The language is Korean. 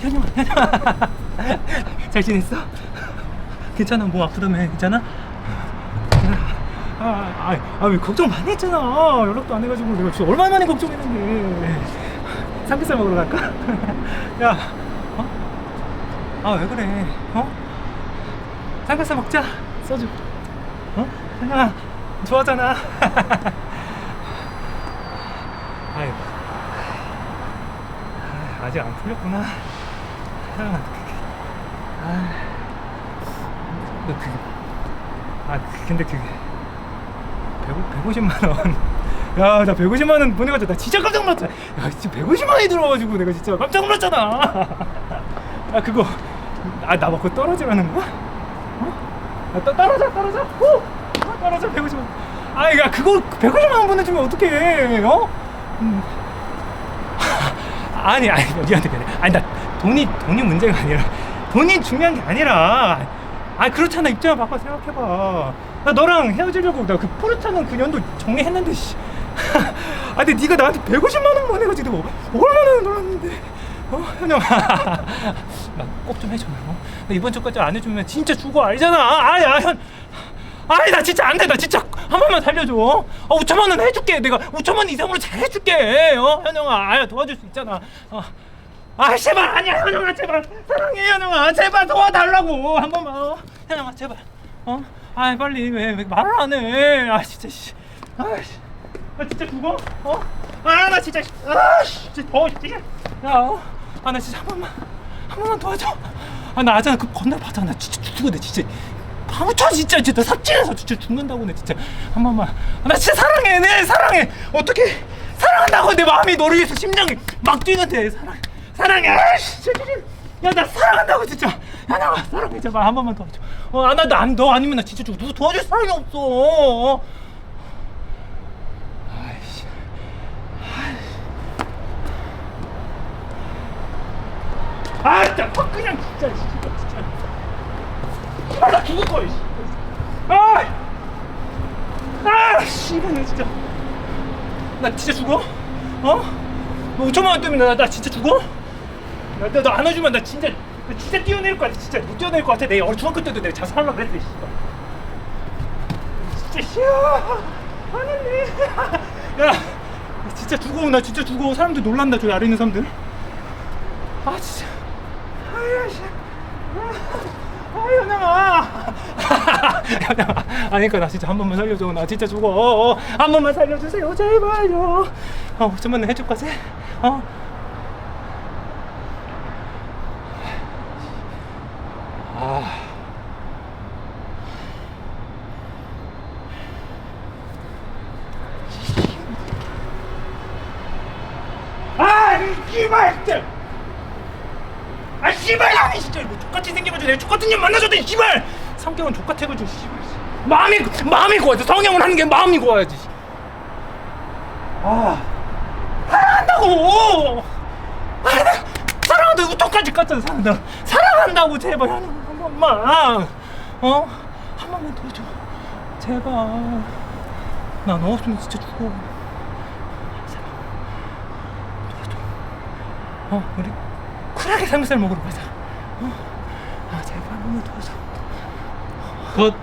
현영아, 현영아. 잘 지냈어? 괜찮아? 몸 아프다며? 괜찮아? 아, 아, 아, 왜 걱정 많이 했잖아. 연락도 안 해가지고 내가 진짜 얼마 만에 걱정했는데. 삼겹살 먹으러 갈까? 야, 어? 아, 왜 그래? 어? 삼겹살 먹자. 소주. 어? 현영아, 좋아하잖아. 아이고. 아, 아직 안 풀렸구나. 현영아, 아, 너 그게, 아, 그- 근데 그게 100, 150만 원. 야, 나 150만 원 보내가지고 나 진짜 깜짝 놀랐잖아. 야, 진짜 150만 원이 들어와가지고 내가 진짜 깜짝 놀랐잖아. 아, 그거, 아, 나 먹고 떨어지라는 거야? 어? 아, 떠, 떨어져, 떨어져. 후! 아, 떨어져, 150만 원. 아, 야, 그거 150만 원 보내주면 어떡해, 어? 음. 아니 아니 미안해 미안해 아니 나 돈이 돈이 문제가 아니라 돈이 중요한 게 아니라. 아 그렇잖아. 입장을 바꿔 생각해봐. 나 너랑 헤어지려고 나 그 포르타는 그 년도 정리했는데 씨. 아 근데 네가 나한테 150만 원만 해가지고 뭐 얼마나 놀랐는데. 어 현영아. 나꼭 좀 해줘 어? 나 이번 주까지 안 해주면 진짜 죽어. 알잖아. 아야 현 아니 나 진짜 안 돼. 나 진짜 한 번만 살려줘. 어 5천만 원 해줄게. 내가 5천만 원 이상으로 잘 해줄게. 어 현영아. 아야 도와줄 수 있잖아. 어. 아 제발 아니야 현영아 제발. 사랑해 현영아. 제발 도와달라고. 한 번만 어? 현영아 제발. 어 아 빨리 왜, 왜 말을 안 해 아 진짜 씨 아씨. 나 진짜 죽어? 어 아 나 진짜 아씨. 진짜 더 진짜 야아나 진짜 한 번만 한 번만 도와줘. 아나 아잖아. 그 받아. 나 진짜 죽는데 진짜. 파묻혀 진짜. 진짜 삽질해서 진짜 죽는다고 내 진짜. 한 번만. 아, 나 진짜 사랑해 내 사랑해. 어떻게 사랑한다고 내 마음이 너를 위해서 심장이 막 뛰는데 사랑 사랑해 아이씨 야나 사랑한다고 진짜 야나 사랑해 제발 한 번만 도와줘 어나나너 아니면 나 진짜 죽어 누구 도와줄 사람이 없어 어? 아이씨 아 진짜 확 그냥 진짜 진짜 진짜 아, 나 죽을 거야. 씨. 아, 아, 씨발 나 진짜. 나 진짜 죽어? 어? 너 5천만 원 때문에 나, 나 진짜 죽어? 나, 나, 너안 해주면 나 진짜, 나 진짜 뛰어내릴 것 같아. 진짜 못 뛰어내릴 것 같아. 내 어릴 중학교 때도 내가 자살하려고 그랬어. 씨발. 진짜 씨야. 아니네. 야, 나 진짜 죽어. 나 진짜 죽어. 사람들 놀란다. 저기 아래 있는 사람들. 아 진짜. 아야 씨. 아, 현영아! 현영아, 아니까 나 진짜 한 번만 살려줘. 나 진짜 죽어. 어, 어. 한 번만 살려주세요, 제발요. 어, 5천만 원 해줄 거지? 어? 아. 아, 이 씨발 진짜! 아 씨발! 아니 진짜 뭐 족같이 생겨가지고 내가 족같은 년 만나줬더니 씨발! 성격은 족같아가지고 씨발 마음이 마음이 고와져 성형을 하는 게 마음이 고와야지 아. 사랑한다고! 아 내가 사랑한다 고 우통까지 깠잖아 사랑한다 사랑한다고 제발 한, 한 번만 어 한 번만 도와줘 제발 나 너 없으면 진짜 죽어 제발 도와줘 어 우리 쿨하게 삼겹살 먹으러 가자. 어? 아 제발 한 번만 도와줘. 굿.